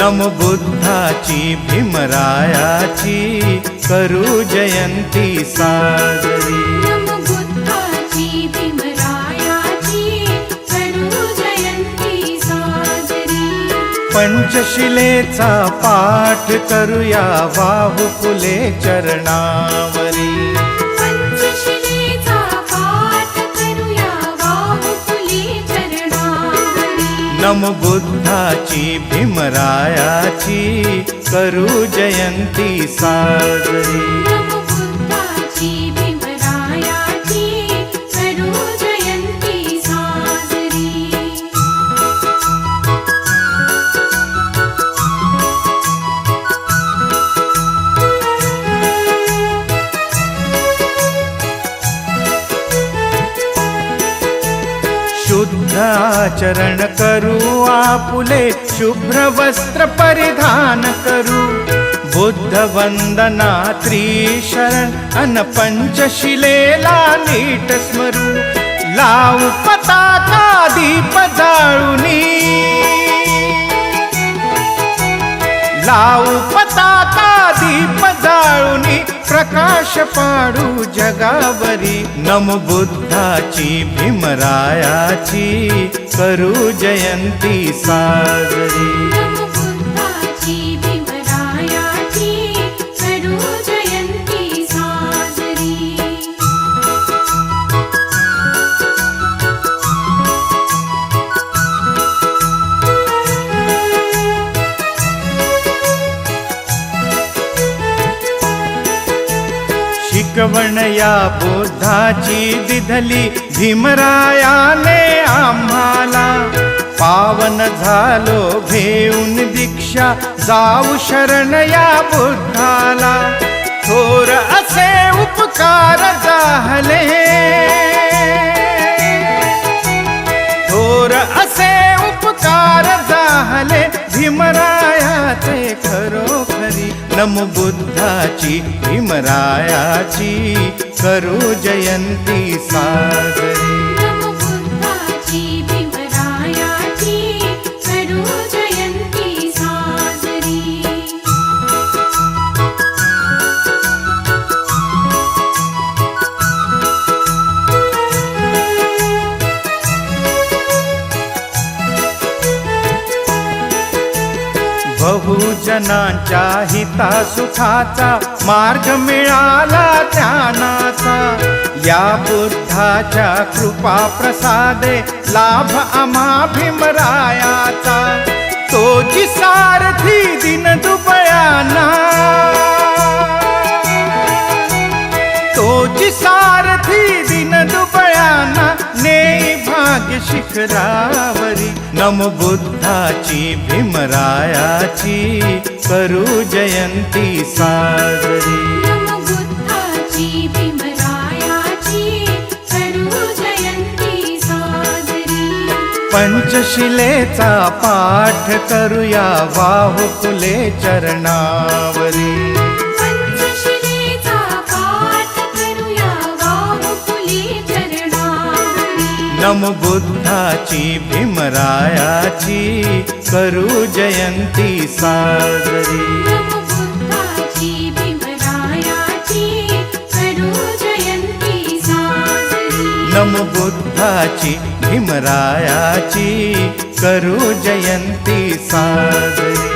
नम बुद्धाची भीमरायाची करू जयंती साजरी. नम बुद्धाची भीमरायाची करू जयंती साजरी. पंचशिलेचा पाठ करूया वाहू फुले चरणावरी. चरणावरी बुद्धाची भीमरायाची करू जयंती साजरी. आचरण करू आपुले शुभ्र वस्त्र परिधान करू। बुद्ध वंदना त्रिशरण अन पंचशिलेला नीट स्मरू। लावू पताका दीप जाळुनी। लावू पताका दीप जाळुनी। प्रकाश पाडू जगावरी. नम बुद्धाची भीमरायाची करू जयंती साजरी. शिकवण या दिधली भीमरायाने आम्हाला. पावन झालो घेऊन दीक्षा जाऊ शरण या बुद्धाला. थोर असे उपकार जाहले खरोखरी बुद्धाची भीमरायाची करू जयंती सागरी जनांच्या हिता सुखाचा मार्ग मिळाला ज्ञानाचा. या बुद्धाच्या कृपा प्रसादे लाभ आम्हा भीमरायाचा. तोची सारथी दिन दुबयाना. भाग्य शिखरावरी नम बुद्धाची भीमरायाची करू जयंती साजरी. नम बुद्धाची भीमरायाची करू जयंती साजरी. पंचशिलेचा पाठ करूया वाहू फुले चरणावरी. नम बुद्धाची भीमरायाची करू जयंती साजरी. नम बुद्धाची भीमरायाची करू जयंती साजरी.